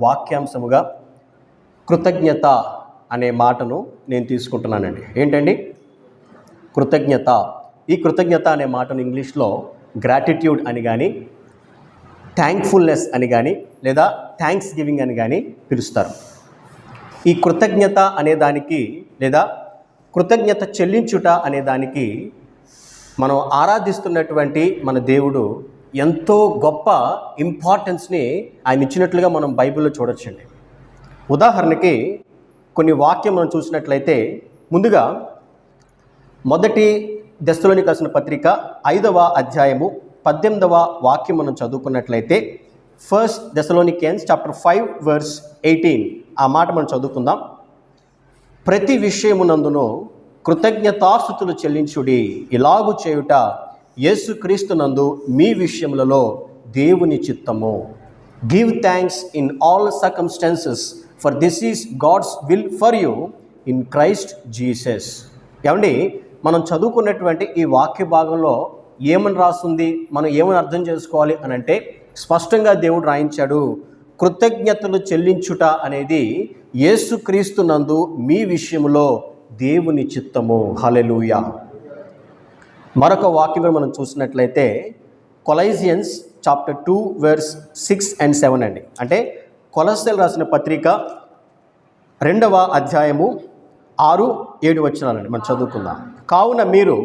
వాక్యాంశముగా కృతజ్ఞత అనే మాటను నేను తీసుకుంటున్నానండి. ఏంటండి? కృతజ్ఞత. ఈ కృతజ్ఞత అనే మాటను ఇంగ్లీష్లో గ్రాటిట్యూడ్ అని కానీ థ్యాంక్ఫుల్నెస్ అని కానీ లేదా థ్యాంక్స్ గివింగ్ అని కానీ పిలుస్తారు. ఈ కృతజ్ఞత అనే దానికి లేదా కృతజ్ఞత చెల్లించుట అనే దానికి మనం ఆరాధిస్తున్నటువంటి మన దేవుడు ఎంతో గొప్ప ఇంపార్టెన్స్ని ఆయన ఇచ్చినట్లుగా మనం బైబిల్లో చూడొచ్చండి. ఉదాహరణకి కొన్ని వాక్యం మనం చూసినట్లయితే ముందుగా మొదటి దశలోని కలిసిన పత్రిక ఐదవ అధ్యాయము పద్దెనిమిదవ వాక్యం మనం చదువుకున్నట్లయితే first దశలోని Kings chapter five verse eighteen ఆ మాట మనం చదువుకుందాం. ప్రతి విషయమునందును కృతజ్ఞతాస్థుతులు చెల్లించుడి ఇలాగు చేయుట యేసుక్రీస్తునందు మీ విషయములలో దేవుని చిత్తము. Give thanks in all circumstances for this is God's will for you in Christ Jesus ఏమండి? మనం చదువుకున్నటువంటి ఈ వాక్య భాగంలో ఏమని రాస్తుంది? మనం ఏమని అర్థం చేసుకోవాలి అని అంటే స్పష్టంగా దేవుడు రాయించాడు కృతజ్ఞతలు చెల్లించుట అనేది యేసుక్రీస్తు నందు మీ విషయంలో దేవుని చిత్తము. హలెలుయా మరొక వాక్యం మనం చూసినట్లయితే Colossians chapter two verse six and seven అండి. అంటే కొలస్ట్రాల్ రాసిన పత్రిక రెండవ అధ్యాయము ఆరు ఏడు వచ్చినాలండి మనం చదువుకుందాం. కావున మీరు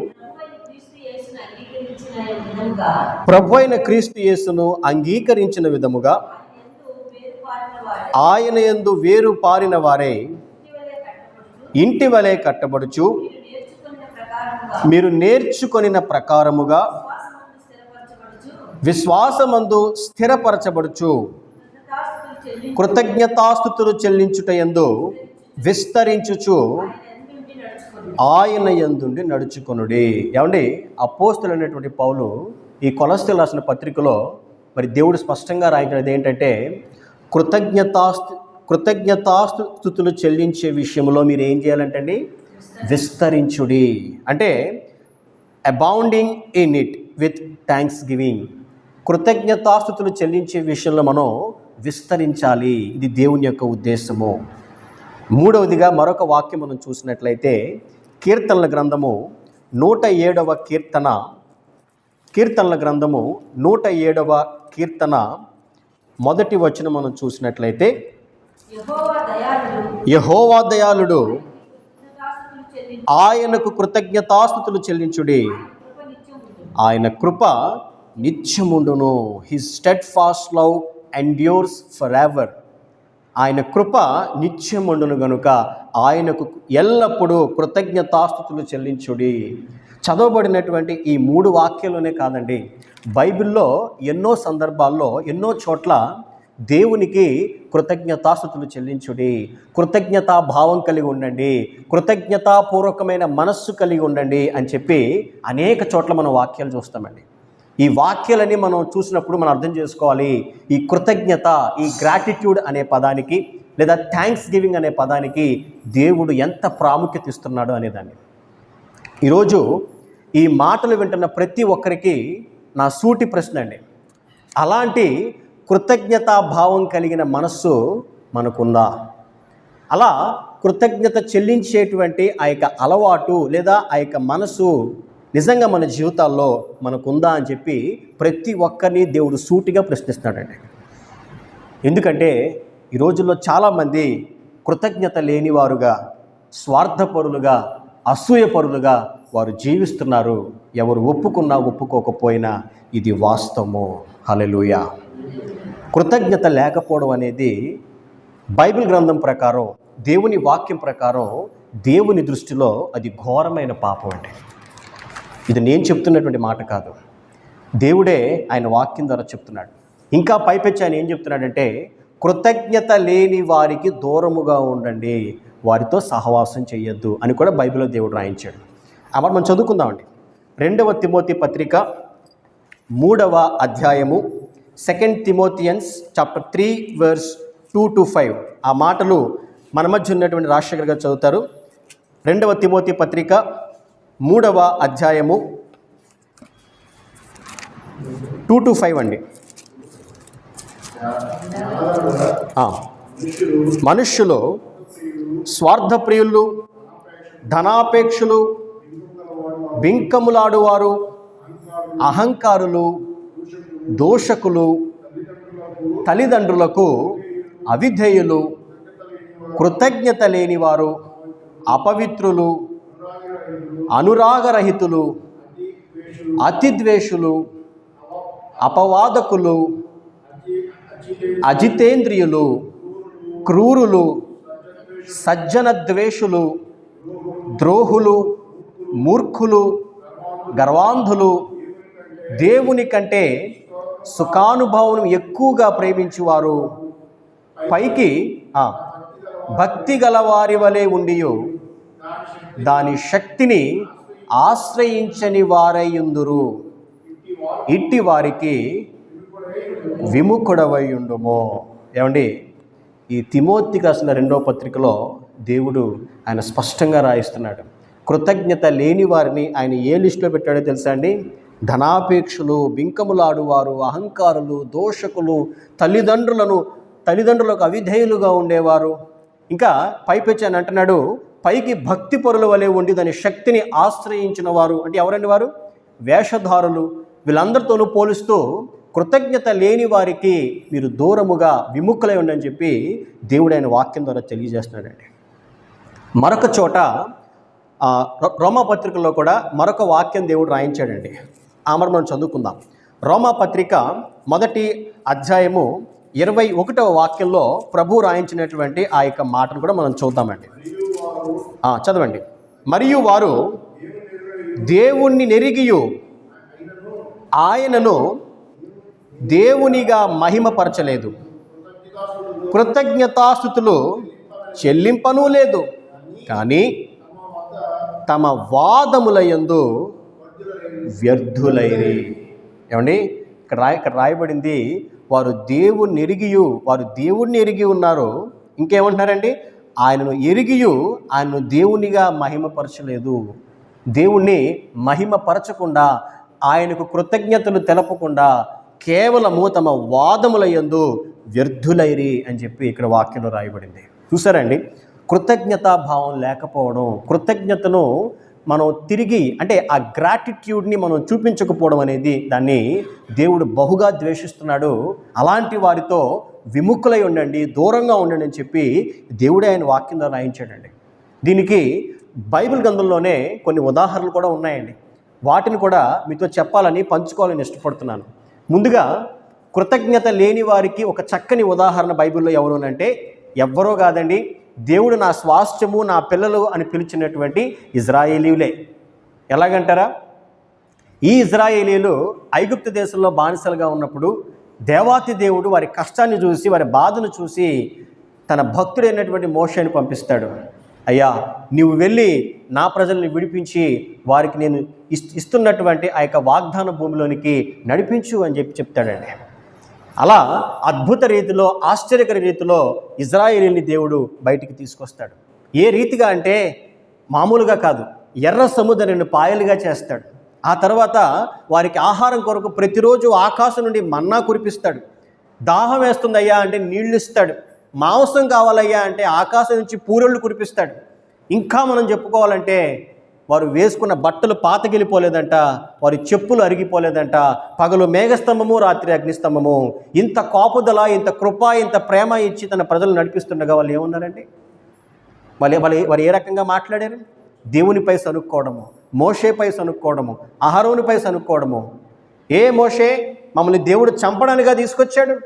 ప్రభు అయిన క్రీస్తు యేసును అంగీకరించిన విధముగా ఆయన యందు వేరు పారిన వారే ఇంటి వలె కట్టబడుచు మీరు నేర్చుకొనిన ప్రకారముగా విశ్వాసమందు స్థిరపరచబడుచు. కృతజ్ఞతాస్థుతులు చెల్లించుట యందు విస్తరించుచు ఆయన యందుండి నడుచుకొనుడి. ఏమండి? అపోస్తులైనటువంటి పౌలు ఈ కొలస్తలు రాసిన పత్రికలో మరి దేవుడు స్పష్టంగా రాయించినది ఏంటంటే కృతజ్ఞతాస్తు కృతజ్ఞతాస్తుతులు చెల్లించే విషయంలో మీరు ఏం చేయాలంటండి? విస్తరించుడి. అంటే abounding in it with thanksgiving కృతజ్ఞతాస్థుతులు చెల్లించే విషయంలో మనం విస్తరించాలి. ఇది దేవుని యొక్క ఉద్దేశము. మూడవదిగా మరొక వాక్యం మనం చూసినట్లయితే కీర్తనల గ్రంథము నూట ఏడవ కీర్తన. కీర్తనల గ్రంథము నూట ఏడవ కీర్తన. మొదటి వచ్చిన మనం చూసినట్లయితే యహోవా దయాళుడు. ఆయనకు కృతజ్ఞతాస్థుతులు చెల్లించుడి. ఆయన కృప నిత్యముండును. His steadfast love endures forever ఆయన కృప నిత్యముండును గనుక ఆయనకు ఎల్లప్పుడూ కృతజ్ఞతాస్థుతులు చెల్లించుడి. చదవబడినటువంటి ఈ మూడు వాక్యాలనే కాదండి బైబిల్లో ఎన్నో సందర్భాల్లో ఎన్నో చోట్ల దేవునికి కృతజ్ఞతాస్థుతులు చెల్లించుడి. కృతజ్ఞతా భావం కలిగి ఉండండి. కృతజ్ఞతాపూర్వకమైన మనస్సు కలిగి ఉండండి అని చెప్పి అనేక చోట్ల మనం వాక్యాలు చూస్తామండి. ఈ వాక్యాలని మనం చూసినప్పుడు మనం అర్థం చేసుకోవాలి. ఈ కృతజ్ఞత ఈ గ్రాటిట్యూడ్ అనే పదానికి లేదా థ్యాంక్స్ గివింగ్ అనే పదానికి దేవుడు ఎంత ప్రాముఖ్యత ఇస్తున్నాడు అనేదాన్ని. ఈరోజు ఈ మాటలు వింటున్న ప్రతి ఒక్కరికి నా సూటి ప్రశ్న అండి. అలాంటి కృతజ్ఞతా భావం కలిగిన మనస్సు మనకుందా? అలా కృతజ్ఞత చెల్లించేటువంటి ఆ యొక్క అలవాటు లేదా ఆ యొక్క మనసు నిజంగా మన జీవితాల్లో మనకుందా అని చెప్పి ప్రతి ఒక్కరిని దేవుడు సూటిగా ప్రశ్నిస్తున్నాడండి. ఎందుకంటే ఈ రోజుల్లో చాలామంది కృతజ్ఞత లేనివారుగా స్వార్థపరులుగా అసూయపరులుగా వారు జీవిస్తున్నారు. ఎవరు ఒప్పుకున్నా ఒప్పుకోకపోయినా ఇది వాస్తవము. హలలుయా కృతజ్ఞత లేకపోవడం అనేది బైబిల్ గ్రంథం ప్రకారం దేవుని వాక్యం ప్రకారం దేవుని దృష్టిలో అది ఘోరమైన పాపం అండి. ఇది నేను చెప్తున్నటువంటి మాట కాదు. దేవుడే ఆయన వాక్యం ద్వారా చెప్తున్నాడు. ఇంకా పైపెచ్చి ఆయన ఏం చెప్తున్నాడంటే కృతజ్ఞత లేని వారికి దూరముగా ఉండండి. వారితో సహవాసం చేయొద్దు అని కూడా బైబిల్లో దేవుడు రాయించాడు. అమర్ మనం చదువుకుందామండి. రెండవ తిమోతి పత్రిక మూడవ అధ్యాయము second Timothy chapter three verse two to five ఆ మాటలు మన మధ్య ఉన్నటువంటి రాజశేఖర్ గారు చదువుతారు. రెండవ తిమోతి పత్రిక మూడవ అధ్యాయము టూ టు ఫైవ్ అండి. మనుష్యులు స్వార్థప్రియులు ధనాపేక్షలు బింకములాడువారు అహంకారులు దోషకులు తల్లిదండ్రులకు అవిధేయులు కృతజ్ఞత లేనివారు అపవిత్రులు అనురాగరహితులు అతిద్వేషులు అపవాదకులు అజితేంద్రియులు క్రూరులు సజ్జనద్వేషులు ద్రోహులు మూర్ఖులు గర్వాంధులు దేవుని కంటే సుఖానుభవం ఎక్కువగా ప్రేమించువారు. పైకి భక్తి గలవారి వలె ఉండియు. దాని శక్తిని ఆశ్రయించని వారయ్యుందురు ఇట్టి వారికి విముఖుడవయ్యుండుమో ఏమండి? ఈ తిమోతికి రాసిన రెండో పత్రికలో దేవుడు ఆయన స్పష్టంగా రాయిస్తున్నాడు. కృతజ్ఞత లేని వారిని ఆయన ఏ లిస్టులో పెట్టాడో తెలుసా అండి? ధనాపేక్షలు బింకములాడువారు అహంకారులు దోషకులు తల్లిదండ్రులను తల్లిదండ్రులకు అవిధేయులుగా ఉండేవారు. ఇంకా పైపెచ్చి అని అంటున్నాడు పైకి భక్తి పొరుల వలె ఉండి దాని శక్తిని ఆశ్రయించిన వారు అంటే ఎవరండి వారు? వేషధారులు. వీళ్ళందరితోనూ పోలుస్తూ కృతజ్ఞత లేని వారికి మీరు దూరముగా విముఖులై ఉండని చెప్పి దేవుడైన వాక్యం ద్వారా తెలియజేస్తున్నాడండి. మరొక చోట రోమపత్రికలో రో- కూడా మరొక వాక్యం దేవుడు రాయించాడండి. ఆ మనం చదువుకుందాం. రోమా పత్రిక మొదటి అధ్యాయము ఇరవై ఒకటవ వాక్యంలో ప్రభు రాయించినటువంటి ఆ యొక్క మాటను కూడా మనం చూద్దామండి. చదవండి. మరియు వారు దేవుణ్ణి నెరిగియు ఆయనను దేవునిగా మహిమపరచలేదు. కృతజ్ఞతాస్థుతులు చెల్లింపనూ లేదు. కానీ తమ వాదముల యందు వ్యర్థులైరి. ఏమండి? ఇక్కడ రాయ ఇక్కడ రాయబడింది వారు దేవుణ్ణి ఎరిగియు వారు దేవుణ్ణి ఎరిగి ఉన్నారు. ఇంకేమంటున్నారండి? ఆయనను ఎరిగియు ఆయనను దేవునిగా మహిమపరచలేదు. దేవుణ్ణి మహిమపరచకుండా ఆయనకు కృతజ్ఞతలు తెలపకుండా కేవలము తమ వాదముల యందు వ్యర్థులైరి అని చెప్పి ఇక్కడ వాక్యంలో రాయబడింది. చూసారండి కృతజ్ఞతాభావం లేకపోవడం కృతజ్ఞతను మనం తిరిగి అంటే ఆ గ్రాటిట్యూడ్ని మనం చూపించకపోవడం అనేది దాన్ని దేవుడు బహుగా ద్వేషిస్తున్నాడు. అలాంటి వారితో విముఖులై ఉండండి దూరంగా ఉండండి అని చెప్పి దేవుడే ఆయన వాక్యంలో రాయించాడండి. దీనికి బైబిల్ గ్రంథంలోనే కొన్ని ఉదాహరణలు కూడా ఉన్నాయండి. వాటిని కూడా మీతో చెప్పాలని పంచుకోవాలని ఇష్టపడుతున్నాను. ముందుగా కృతజ్ఞత లేని వారికి ఒక చక్కని ఉదాహరణ బైబిల్లో ఎవరు అంటే ఎవ్వరో కాదండి దేవుడు నా స్వాస్థ్యము నా పిల్లలు అని పిలిచినటువంటి ఇజ్రాయేలీలే ఎలాగంటారా? ఈ ఇజ్రాయేలీలు ఐగుప్తు దేశంలో బానిసలుగా ఉన్నప్పుడు దేవాతి దేవుడు వారి కష్టాన్ని చూసి వారి బాధను చూసి తన భక్తుడైనటువంటి మోషని పంపిస్తాడు. అయ్యా నీవు వెళ్ళి నా ప్రజల్ని విడిపించి వారికి నేను ఇస్- ఇస్తున్నటువంటి ఆ యొక్క వాగ్దాన భూమిలోనికి నడిపించు అని చెప్పి చెప్తాడండి. అలా అద్భుత రీతిలో ఆశ్చర్యకర రీతిలో ఇజ్రాయేలీని దేవుడు బయటికి తీసుకొస్తాడు. ఏ రీతిగా అంటే మామూలుగా కాదు. ఎర్ర సముద్రాన్ని పాయలుగా చేస్తాడు. ఆ తర్వాత వారికి ఆహారం కొరకు ప్రతిరోజు ఆకాశం నుండి మన్నా కురిపిస్తాడు. దాహం వేస్తుందయ్యా అంటే నీళ్ళు ఇస్తాడు. మాంసం కావాలయ్యా అంటే ఆకాశం నుంచి పూరళ్ళు కురిపిస్తాడు. ఇంకా మనం చెప్పుకోవాలంటే వారు వేసుకున్న బట్టలు పాతగిలిపోలేదంట వారి చెప్పులు అరిగిపోలేదంట పగలు మేఘస్తంభము రాత్రి అగ్నిస్తంభము. ఇంత కాపుదల ఇంత కృప ఇంత ప్రేమ ఇచ్చి తన ప్రజలు నడిపిస్తుండగా వాళ్ళు ఏమన్నారండి? వాళ్ళు వాళ్ళు వారు ఏ రకంగా మాట్లాడారు? దేవునిపై సనుక్కోవడము మోషేపై సనుక్కోవడము అహరోనిపై సనుక్కోవడము ఏ మోషే? మమ్మల్ని దేవుడు చంపడానిగా తీసుకొచ్చాడు.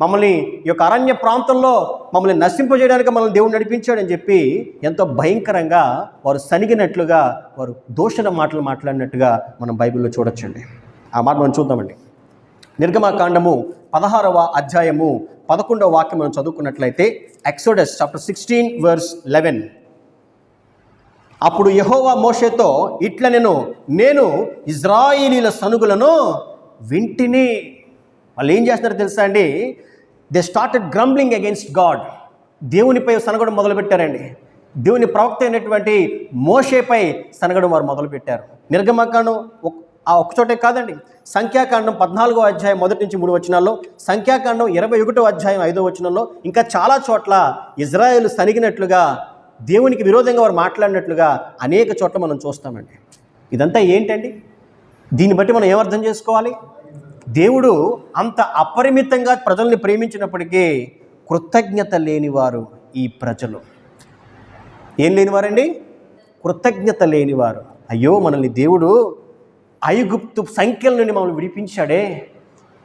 మమ్మల్ని ఈ యొక్క అరణ్య ప్రాంతంలో మమ్మల్ని నశింపజేయడానికి మనల్ని దేవుడు నడిపించాడని చెప్పి ఎంతో భయంకరంగా వారు సనిగినట్లుగా వారు దోషణ మాటలు మాట్లాడినట్టుగా మనం బైబిల్లో చూడొచ్చండి. ఆ మాట మనం చూద్దామండి. నిర్గమాకాండము పదహారవ అధ్యాయము పదకొండవ వాక్యం మనం చదువుకున్నట్లయితే Exodus chapter sixteen verse eleven. అప్పుడు యహోవా మోషేతో ఇట్ల నేను నేను ఇజ్రాయిలీల సనుగులను వింటిని. వాళ్ళు ఏం చేస్తున్నారో తెలుసా అండి? They started grumbling against God దేవునిపై సనగడం మొదలుపెట్టారండి. దేవుని ప్రవక్త అయినటువంటి మోషేపై సనగడం వారు మొదలుపెట్టారు. నిర్గమకాండం ఆ ఒక్కచోటే కాదండి. సంఖ్యాకాండం పద్నాలుగో అధ్యాయం మొదటి నుంచి మూడు వచనాల్లో సంఖ్యాకాండం ఇరవై ఒకటో అధ్యాయం ఐదో వచనంలో ఇంకా చాలా చోట్ల ఇజ్రాయెల్ సనిగినట్లుగా దేవునికి విరోధంగా వారు మాట్లాడినట్లుగా అనేక చోట్ల మనం చూస్తామండి. ఇదంతా ఏంటండి? దీన్ని బట్టి మనం ఏమర్థం చేసుకోవాలి? దేవుడు అంత అపరిమితంగా ప్రజల్ని ప్రేమించినప్పటికీ కృతజ్ఞత లేనివారు ఈ ప్రజలు. ఏం లేనివారండి? కృతజ్ఞత లేనివారు. అయ్యో మనల్ని దేవుడు ఐగుప్తు సంఖ్యల నుండి మమ్మల్ని విడిపించాడే.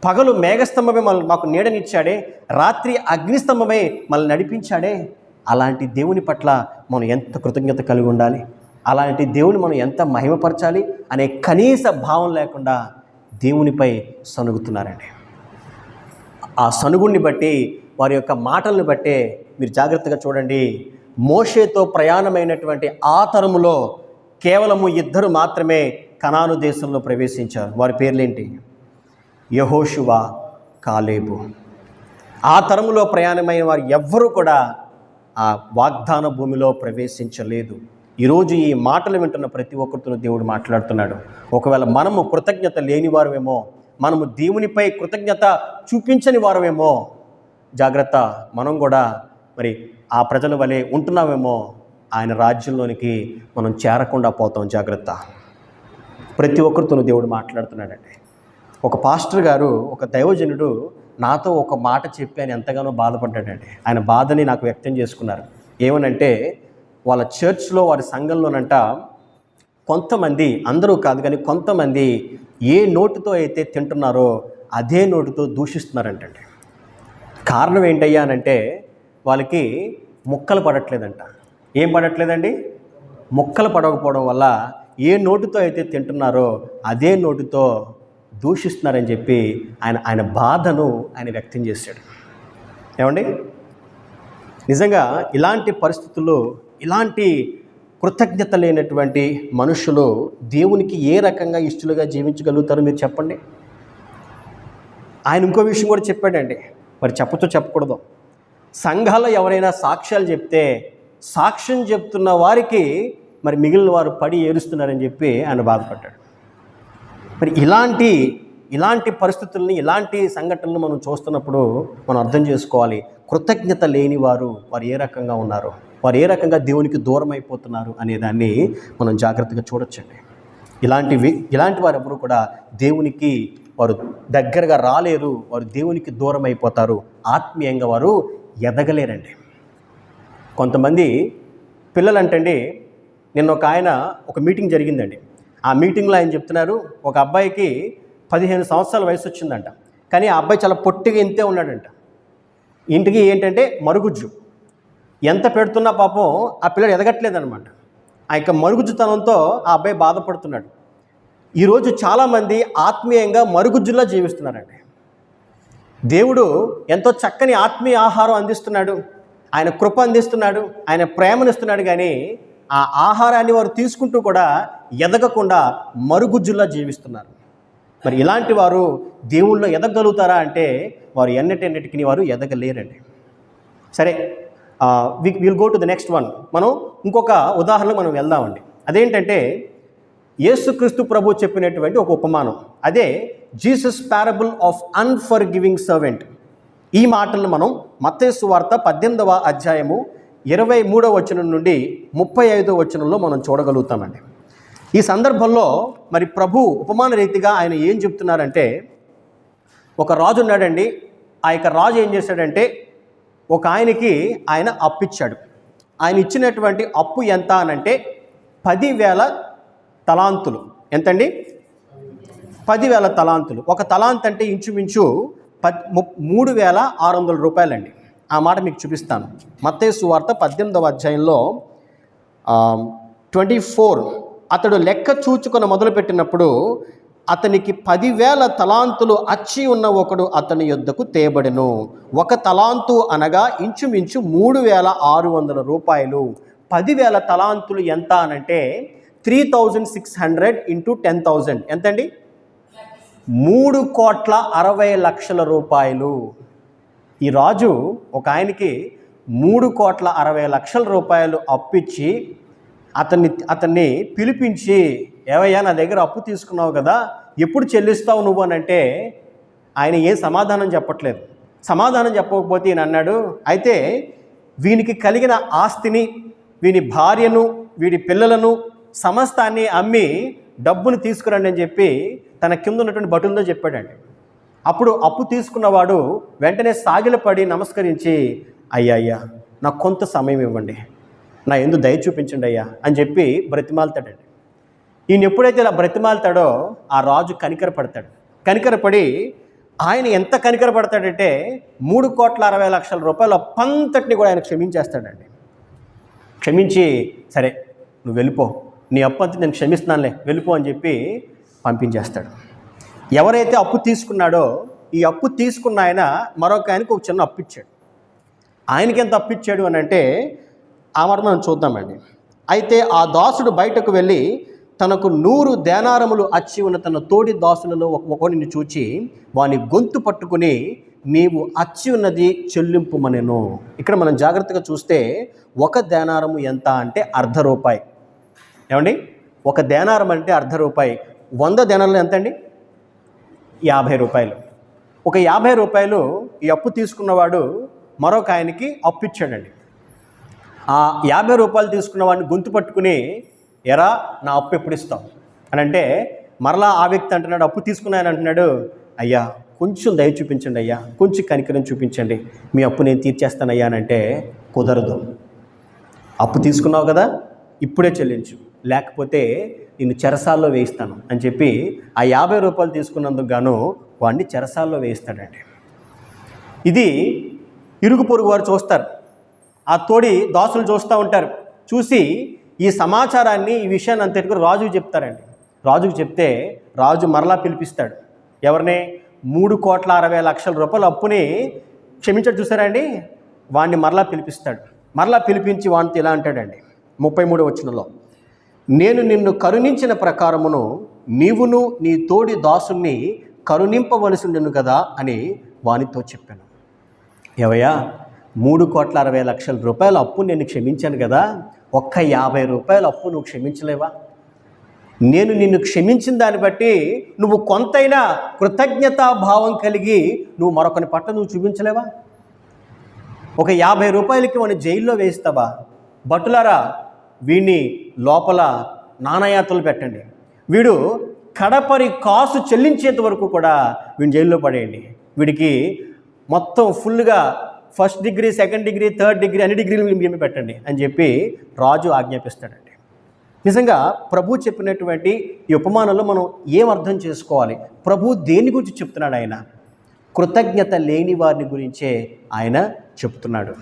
పగలు మేఘస్తంభమే మనల్ని మాకు నీడనిచ్చాడే. రాత్రి అగ్నిస్తంభమే మనల్ని నడిపించాడే. అలాంటి దేవుని పట్ల మనం ఎంత కృతజ్ఞత కలిగి ఉండాలి? అలాంటి దేవుని మనం ఎంత మహిమపరచాలి? అనే కనీస భావం లేకుండా దేవునిపై సనుగుతున్నారండి ఆ సనుగుణ్ణి బట్టి వారి యొక్క మాటలను బట్టే మీరు జాగ్రత్తగా చూడండి. మోషేతో ప్రయాణమైనటువంటి ఆ తరములో కేవలము ఇద్దరు మాత్రమే కనాను దేశంలో ప్రవేశించారు. వారి పేర్లేంటి? యహోషువ కాలేబు. ఆ తరములో ప్రయాణమైన వారు ఎవ్వరూ కూడా ఆ వాగ్దాన భూమిలో ప్రవేశించలేదు. ఈరోజు ఈ మాటలు వింటున్న ప్రతి ఒక్కరితో దేవుడు మాట్లాడుతున్నాడు. ఒకవేళ మనము కృతజ్ఞత లేని వారమేమో మనము దేవునిపై కృతజ్ఞత చూపించని వారమేమో జాగ్రత్త మనం కూడా మరి ఆ ప్రజల వలె ఉంటున్నామేమో ఆయన రాజ్యంలోనికి మనం చేరకుండా పోతాం జాగ్రత్త. ప్రతి ఒక్కరితోనూ దేవుడు మాట్లాడుతున్నాడండి. ఒక పాస్టర్ గారు ఒక దైవజనుడు నాతో ఒక మాట చెప్పి ఆయన ఎంతగానో బాధపడ్డాడండి. ఆయన బాధని నాకు వ్యక్తం చేసుకున్నారు. ఏమనంటే వాళ్ళ చర్చ్లో వారి సంఘంలోనంట కొంతమంది అందరూ కాదు కానీ కొంతమంది ఏ నోటితో అయితే తింటున్నారో అదే నోటితో దూషిస్తున్నారంటండి. కారణం ఏంటయ్యా అనంటే వాళ్ళకి ముక్కలు పడట్లేదంట. ఏం పడట్లేదండి? ముక్కలు పడకపోవడం వల్ల ఏ నోటితో అయితే తింటున్నారో అదే నోటితో దూషిస్తున్నారని చెప్పి ఆయన ఆయన బాధను ఆయన వ్యక్తం చేశాడు. ఏమండి? నిజంగా ఇలాంటి పరిస్థితుల్లో ఇలాంటి కృతజ్ఞత లేనటువంటి మనుషులు దేవునికి ఏ రకంగా ఇష్టలుగా జీవించగలుగుతారో మీరు చెప్పండి. ఆయన ఇంకో విషయం కూడా చెప్పాడండి. మరి చెప్పచ్చు చెప్పకూడదు. సంఘాల్లో ఎవరైనా సాక్ష్యాలు చెప్తే సాక్ష్యం చెప్తున్న వారికి మరి మిగిలిన వారు పడి ఏరుస్తున్నారని చెప్పి ఆయన బాధపడ్డాడు. మరి ఇలాంటి ఇలాంటి పరిస్థితుల్ని ఇలాంటి సంఘటనలు మనం చూస్తున్నప్పుడు మనం అర్థం చేసుకోవాలి. కృతజ్ఞత లేని వారు వారు ఏ రకంగా ఉన్నారు? వారు ఏ రకంగా దేవునికి దూరం అయిపోతున్నారు అనే దాన్ని మనం జాగ్రత్తగా చూడొచ్చండి. ఇలాంటివి ఇలాంటి వారు ఎవరు కూడా దేవునికి వారు దగ్గరగా రాలేరు వారు దేవునికి దూరం అయిపోతారు ఆత్మీయంగా వారు ఎదగలేరండి. కొంతమంది పిల్లలంటండి నిన్న ఒక ఆయన ఒక మీటింగ్ జరిగిందండి. ఆ మీటింగ్లో ఆయన చెప్తున్నారు ఒక అబ్బాయికి పదిహేను సంవత్సరాల వయసు వచ్చిందంట కానీ ఆ అబ్బాయి చాలా పొట్టిగా ఇంతే ఉన్నాడంట. ఇంటికి ఏంటంటే మరుగుజ్జు. ఎంత పెడుతున్నా పాపం ఆ పిల్లడు ఎదగట్లేదనమాట ఆ యొక్క మరుగుజ్జుతనంతో ఆ అబ్బాయి బాధపడుతున్నాడు. ఈరోజు చాలామంది ఆత్మీయంగా మరుగుజ్జులా జీవిస్తున్నారండి. దేవుడు ఎంతో చక్కని ఆత్మీయ ఆహారం అందిస్తున్నాడు. ఆయన కృప అందిస్తున్నాడు. ఆయన ప్రేమనిస్తున్నాడు కానీ ఆ ఆహారాన్ని వారు తీసుకుంటూ కూడా ఎదగకుండా మరుగుజ్జులా జీవిస్తున్నారు. మరి ఇలాంటి వారు దేవుళ్ళో ఎదగలుగుతారా అంటే వారు ఎన్నటెన్నటికి వారు ఎదగలేరండి. సరే will go to the next one మనం ఇంకొక ఉదాహరణకు మనం వెళ్దామండి. అదేంటంటే యేసుక్రీస్తు ప్రభు చెప్పినటువంటి ఒక ఉపమానం. అదే Jesus parable of unforgiving servant. ఈ మాటలను మనం మత్తేసు వార్త పద్దెనిమిదవ అధ్యాయము ఇరవై మూడవ వచనం నుండి ముప్పై ఐదవ వచనంలో మనం చూడగలుగుతామండి. ఈ సందర్భంలో మరి ప్రభు ఉపమాన రీతిగా ఆయన ఏం చెప్తున్నారంటే ఒక రాజు ఉన్నాడండి. ఆ యొక్క రాజు ఏం చేశాడంటే ఒక ఆయనకి ఆయన అప్పిచ్చాడు. ఆయన ఇచ్చినటువంటి అప్పు ఎంత అనంటే పదివేల తలాంతులు. ఎంతండి? పదివేల తలాంతులు. ఒక తలాంత్ అంటే ఇంచుమించు పద్ ము- మూడు వేల ఆరు వందల రూపాయలండి. ఆ మాట మీకు చూపిస్తాను. మత్తేసు వార్త పద్దెనిమిదవ అధ్యాయంలో ట్వంటీ ఫోర్. అతడు లెక్క చూచుకొని మొదలుపెట్టినప్పుడు అతనికి పదివేల తలాంతులు అచ్చి ఉన్న ఒకడు అతని యొద్దకు తేబడెను. ఒక తలాంతు అనగా ఇంచుమించు మూడు వేల ఆరు వందల రూపాయలు. పదివేల తలాంతులు ఎంత అనంటే three thousand six hundred into ten thousand. ఎంతండి? మూడు కోట్ల అరవై లక్షల రూపాయలు. ఈ రాజు ఒక ఆయనకి మూడు కోట్ల అరవై లక్షల రూపాయలు అప్పిచ్చి అతన్ని అతన్ని పిలిపించి ఏవయ్యా నా దగ్గర అప్పు తీసుకున్నావు కదా ఎప్పుడు చెల్లిస్తావు నువ్వు? అని అంటే ఆయన ఏ సమాధానం చెప్పట్లేదు. సమాధానం చెప్పకపోతే ఈయన అన్నాడు అయితే వీనికి కలిగిన ఆస్తిని వీని భార్యను వీడి పిల్లలను సమస్తాన్ని అమ్మి డబ్బును తీసుకురండి అని చెప్పి తన కింద ఉన్నటువంటి భటులతో చెప్పాడండి. అప్పుడు అప్పు తీసుకున్నవాడు వెంటనే సాగిలపడి నమస్కరించి అయ్యా అయ్యా నాకు కొంత సమయం ఇవ్వండి. నా ఎందు దయ చూపించండి అయ్యా అని చెప్పి బ్రతిమాలుతాడండి. ఈయన ఎప్పుడైతే ఇలా బ్రతిమాలుతాడో ఆ రాజు కనికరపడతాడు. కనికరపడి ఆయన ఎంత కనికరపడతాడంటే మూడు కోట్ల అరవై లక్షల రూపాయల పంతటిని కూడా ఆయన క్షమించేస్తాడండి. క్షమించి సరే నువ్వు వెళ్ళిపో. నీ అప్పు అంతా నేను క్షమిస్తున్నానులే వెళ్ళిపో అని చెప్పి పంపించేస్తాడు. ఎవరైతే అప్పు తీసుకున్నాడో ఈ అప్పు తీసుకున్న ఆయన మరొక ఆయనకు ఒక చిన్న అప్పు ఇచ్చాడు ఆయనకి ఎంత అప్పు ఇచ్చాడు అని అంటే ఆ మాట మనం చూద్దామండి. అయితే ఆ దాసుడు బయటకు వెళ్ళి తనకు నూరు దేనారములు అచ్చి ఉన్న తన తోడి దాసులలో ఒక- ఒకడిని చూచి వాని గొంతు పట్టుకుని నీవు అచ్చి ఉన్నది చెల్లింపుమనెను. ఇక్కడ మనం జాగ్రత్తగా చూస్తే ఒక దేనారము ఎంత అంటే అర్ధ రూపాయి. ఏమండి? ఒక దేనారం అంటే అర్ధ రూపాయి. వంద దేనాలు ఎంత అండి యాభై రూపాయలు. ఒక యాభై రూపాయలు ఈ అప్పు తీసుకున్నవాడు మరొక ఆయనకి అప్పు ఇచ్చాడండి. ఆ యాభై రూపాయలు తీసుకున్న వాడిని గొంతు పట్టుకుని ఎరా నా అప్పు ఎప్పుడు ఇస్తావు? అని అంటే మరలా ఆ వ్యక్తి అంటున్నాడు అప్పు తీసుకున్నాయని అంటున్నాడు అయ్యా కొంచెం దయ చూపించండి అయ్యా కొంచెం కనికరం చూపించండి మీ అప్పు నేను తీర్చేస్తానయ్యా అని అంటే కుదరదు. అప్పు తీసుకున్నావు కదా ఇప్పుడే చెల్లించు. లేకపోతే నేను చెరసాల్లో వేయిస్తాను అని చెప్పి ఆ యాభై రూపాయలు తీసుకున్నందుకు గాను వాడిని చెరసాల్లో వేయిస్తాడండి. ఇది ఇరుగు పొరుగు వారు చూస్తారు. ఆ తోడి దాసులు చూస్తూ ఉంటారు. చూసి ఈ సమాచారాన్ని ఈ విషయాన్ని అంతటికి రాజుకు చెప్తారండి. రాజుకు చెప్తే రాజు మరలా పిలిపిస్తాడు. ఎవరిని? మూడు కోట్ల అరవై లక్షల రూపాయల అప్పుని క్షమించడు చూసారండి వాడిని మరలా పిలిపిస్తాడు. మరలా పిలిపించి వాడితో ఇలా అంటాడండి? ముప్పై మూడు వచ్చినలో నేను నిన్ను కరుణించిన ప్రకారమును నీవును నీ తోడి దాసుని కరుణింపవలసి ఉండను కదా అని వానితో చెప్పాను. ఏవయ్యా? మూడు కోట్ల అరవై లక్షల రూపాయల అప్పు నేను క్షమించాను కదా. ఒక్క యాభై రూపాయల అప్పు నువ్వు క్షమించలేవా? నేను నిన్ను క్షమించిన దాన్ని బట్టి నువ్వు కొంతైనా కృతజ్ఞతా భావం కలిగి నువ్వు మరొకని పట్ల నువ్వు చూపించలేవా? ఒక యాభై రూపాయలకి వాడిని జైల్లో వేస్తావా భటులారా వీడిని లోపల నాణయాతలు పెట్టండి. వీడు కడపరి కాసు చెల్లించేంత వరకు కూడా వీడిని జైల్లో పడేయండి. వీడికి మొత్తం ఫుల్గా first degree second degree third degree అన్ని డిగ్రీలు మేము పెట్టండి అని చెప్పి రాజు ఆజ్ఞాపిస్తాడండి. నిజంగా ప్రభు చెప్పినటువంటి ఈ ఉపమానంలో మనం ఏం అర్థం చేసుకోవాలి? ప్రభు దేని గురించి చెప్తున్నాడు ఆయన? కృతజ్ఞత లేని వారిని గురించే ఆయన చెప్తున్నాడు.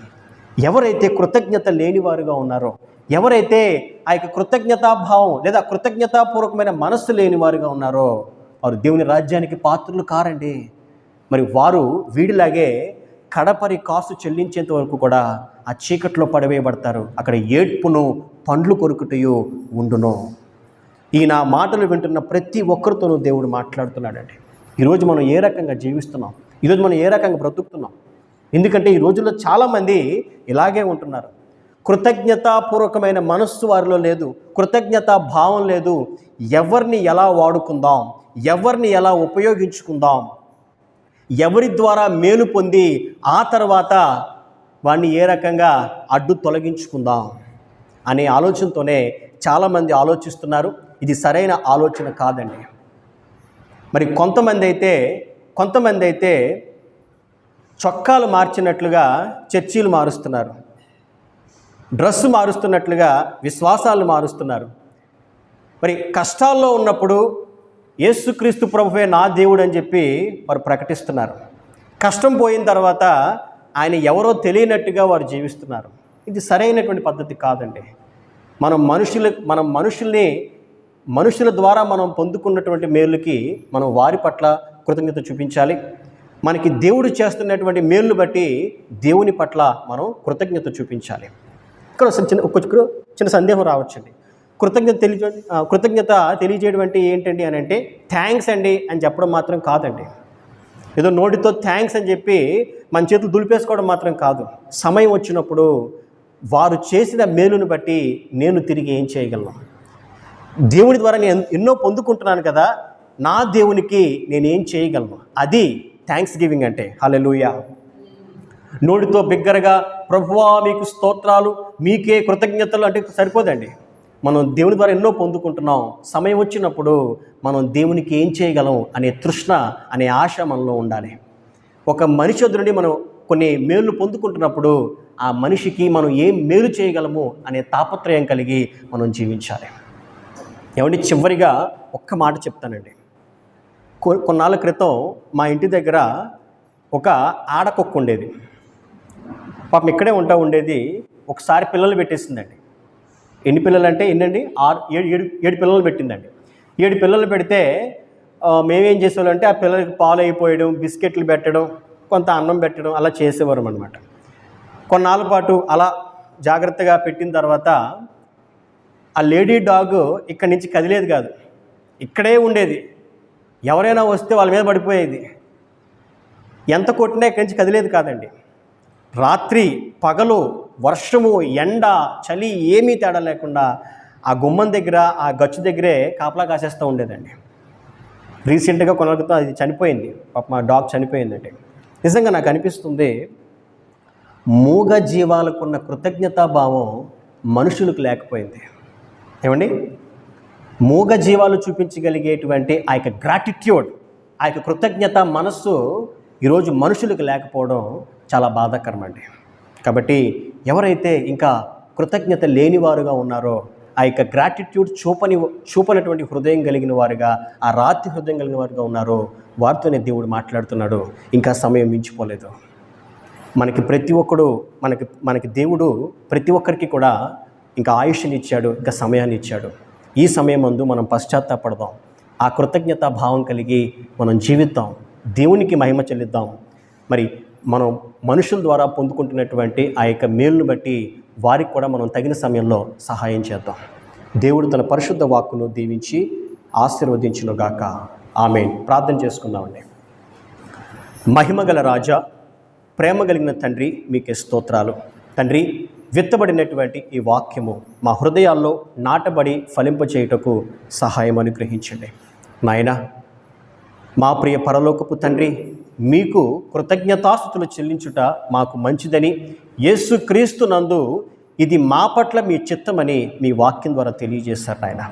ఎవరైతే కృతజ్ఞత లేనివారుగా ఉన్నారో ఎవరైతే ఆ యొక్క కృతజ్ఞతాభావం లేదా కృతజ్ఞతాపూర్వకమైన మనస్సు లేని వారుగా ఉన్నారో వారు దేవుని రాజ్యానికి పాత్రలు కారండి. మరి వారు వీడిలాగే కడపరి కాసు చెల్లించేంత వరకు కూడా ఆ చీకట్లో పడవేయబడతారు. అక్కడ ఏడ్పును పండ్లు కొరుకుటయు ఉండును. ఈ నా మాటలు వింటున్న ప్రతి ఒక్కరితోనూ దేవుడు మాట్లాడుతున్నాడండి. ఈరోజు మనం ఏ రకంగా జీవిస్తున్నాం? ఈరోజు మనం ఏ రకంగా బ్రతుకుతున్నాం? ఎందుకంటే ఈ రోజుల్లో చాలామంది ఇలాగే ఉంటున్నారు. కృతజ్ఞతాపూర్వకమైన మనస్సు వారిలో లేదు కృతజ్ఞతా భావం లేదు. ఎవరిని ఎలా వాడుకుందాం? ఎవరిని ఎలా ఉపయోగించుకుందాం? ఎవరి ద్వారా మేలు పొంది ఆ తర్వాత వాడిని ఏ రకంగా అడ్డు తొలగించుకుందాం అనే ఆలోచనతోనే చాలామంది ఆలోచిస్తున్నారు. ఇది సరైన ఆలోచన కాదండి. మరి కొంతమంది అయితే కొంతమంది అయితే చొక్కాలు మార్చినట్లుగా చర్చీలు మారుస్తున్నారు. డ్రెస్ మారుస్తున్నట్లుగా విశ్వాసాలు మారుస్తున్నారు. మరి కష్టాల్లో ఉన్నప్పుడు యేసుక్రీస్తు ప్రభువే నా దేవుడు అని చెప్పి వారు ప్రకటిస్తున్నారు. కష్టం పోయిన తర్వాత ఆయన ఎవరో తెలియనట్టుగా వారు జీవిస్తున్నారు. ఇది సరైనటువంటి పద్ధతి కాదండి. మనం మనుషులు మనం మనుషుల్ని మనుషుల ద్వారా మనం పొందుకున్నటువంటి మేలుకి మనం వారి పట్ల కృతజ్ఞత చూపించాలి. మనకి దేవుడు చేస్తున్నటువంటి మేలును బట్టి దేవుని పట్ల మనం కృతజ్ఞత చూపించాలి. ఇక్కడ చిన్న చిన్న- చిన్న సందేహం రావచ్చండి. కృతజ్ఞత తెలియ కృతజ్ఞత తెలియజేయడం అంటే ఏంటండి అని అంటే థ్యాంక్స్ అండి అని చెప్పడం మాత్రం కాదండి. ఏదో నోటితో థ్యాంక్స్ అని చెప్పి మన చేతులు దులిపేసుకోవడం మాత్రం కాదు. సమయం వచ్చినప్పుడు వారు చేసిన మేలును బట్టి నేను తిరిగి ఏం చేయగలను? దేవుని ద్వారా నేను ఎన్నో పొందుకుంటున్నాను కదా నా దేవునికి నేనేం చేయగలను? అది థ్యాంక్స్ గివింగ్ అంటే. హల్లెలూయా నోటితో బిగ్గరగా ప్రభువా మీకు స్తోత్రాలు మీకే కృతజ్ఞతలు అంటే సరిపోదండి. మనం దేవుని ద్వారా ఎన్నో పొందుకుంటున్నాం. సమయం వచ్చినప్పుడు మనం దేవునికి ఏం చేయగలం అనే తృష్ణ అనే ఆశ మనలో ఉండాలి. ఒక మనిషి నుండి మనం కొన్ని మేలు పొందుకుంటున్నప్పుడు ఆ మనిషికి మనం ఏం మేలు చేయగలము అనే తాపత్రయం కలిగి మనం జీవించాలి. ఏమంటే చివరిగా ఒక్క మాట చెప్తానండి. కొన్నాళ్ళ క్రితం మా ఇంటి దగ్గర ఒక ఆడకొక్క ఉండేది. పాపం ఇక్కడే ఉంటా ఉండేది. ఒకసారి పిల్లలు పెట్టేసిందండి. ఎన్ని పిల్లలు అంటే ఎన్నండి? ఆరు ఏడు ఏడు ఏడు పిల్లలు పెట్టిందండి. ఏడు పిల్లలు పెడితే మేమేం చేసేవాళ్ళంటే ఆ పిల్లలకి పాలు అయిపోయడం బిస్కెట్లు పెట్టడం కొంత అన్నం పెట్టడం అలా చేసేవారు అనమాట కొన్నాళ్ళ పాటు అలా జాగ్రత్తగా పెట్టిన తర్వాత ఆ లేడీ డాగ్ ఇక్కడి నుంచి కదిలేదు కాదు. ఇక్కడే ఉండేది. ఎవరైనా వస్తే వాళ్ళ మీద పడిపోయేది. ఎంత కొట్టినా ఇక్కడి నుంచి కదిలేదు కాదండి. రాత్రి పగలు వర్షము ఎండ చలి ఏమీ తేడా లేకుండా ఆ గుమ్మం దగ్గర ఆ గచ్చు దగ్గరే కాపలా కాసేస్తూ ఉండేదండి. రీసెంట్గా కొనలతో అది చనిపోయింది. పాప మా డాగ్ చనిపోయిందండి. నిజంగా నాకు అనిపిస్తుంది మూగ జీవాలకున్న కృతజ్ఞతాభావం మనుషులకు లేకపోయింది. ఏమండి? మూగ జీవాలు చూపించగలిగేటువంటి ఆ యొక్క గ్రాటిట్యూడ్ ఆ యొక్క కృతజ్ఞత మనస్సు ఈరోజు మనుషులకు లేకపోవడం చాలా బాధాకరం అండి కాబట్టి ఎవరైతే ఇంకా కృతజ్ఞత లేనివారుగా ఉన్నారో ఆ యొక్క గ్రాటిట్యూడ్ చూపని చూపనటువంటి హృదయం కలిగిన వారుగా ఆ రాతి హృదయం కలిగిన వారుగా ఉన్నారో వారితోనే దేవుడు మాట్లాడుతున్నాడు. ఇంకా సమయం మించిపోలేదు. మనకి ప్రతి ఒక్కడు మనకి మనకి దేవుడు ప్రతి ఒక్కరికి కూడా ఇంకా ఆయుష్ని ఇచ్చాడు ఇంకా సమయాన్ని ఇచ్చాడు. ఈ సమయం అందు మనం పశ్చాత్తాపడదాం. ఆ కృతజ్ఞతా భావం కలిగి మనం జీవిద్దాం. దేవునికి మహిమ చెల్లిద్దాం. మరి మనం మనుషుల ద్వారా పొందుకుంటున్నటువంటి ఆ యొక్క మేలును బట్టి వారికి కూడా మనం తగిన సమయంలో సహాయం చేద్దాం. దేవుడు తన పరిశుద్ధ వాక్కును దీవించి ఆశీర్వదించునుగాక ఆమె ప్రార్థన చేసుకుందామండి. మహిమగల రాజా ప్రేమ కలిగిన తండ్రి మీకే స్తోత్రాలు. తండ్రి విత్తబడినటువంటి ఈ వాక్యము మా హృదయాల్లో నాటబడి ఫలింపచేయుటకు సహాయం అనుగ్రహించండి. నాయనా మా ప్రియ పరలోకపు తండ్రి మీకు కృతజ్ఞతాస్థుతులు చెల్లించుట మాకు మంచిదని యేసుక్రీస్తు నందు ఇది మా పట్ల మీ చిత్తమని మీ వాక్యం ద్వారా తెలియజేశారు నాయన.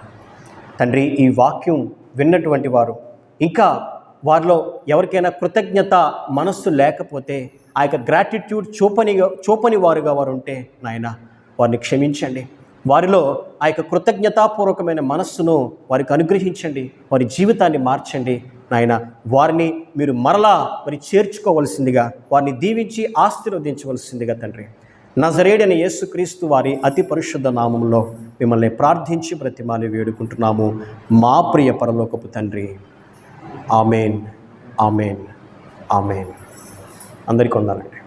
తండ్రి ఈ వాక్యం విన్నటువంటి వారు ఇంకా వారిలో ఎవరికైనా కృతజ్ఞత మనస్సు లేకపోతే ఆ యొక్క గ్రాటిట్యూడ్ చూపని చూపని వారుగా వారు ఉంటే నాయన వారిని క్షమించండి. వారిలో ఆ యొక్క కృతజ్ఞతాపూర్వకమైన మనస్సును వారికి అనుగ్రహించండి. వారి జీవితాన్ని మార్చండి. నాయన వారిని మీరు మరలా మరి చేర్చుకోవలసిందిగా వారిని దీవించి ఆశీర్వదించవలసిందిగా తండ్రి. నజరేడని యేసుక్రీస్తు వారి అతి పరిశుద్ధ నామంలో మిమ్మల్ని ప్రార్థించి ప్రతిమాని వేడుకుంటున్నాము. మా ప్రియ పరలోకపు తండ్రి. ఆమెన్. ఆమెన్. ఆమెన్. అందరికీ వందాలండి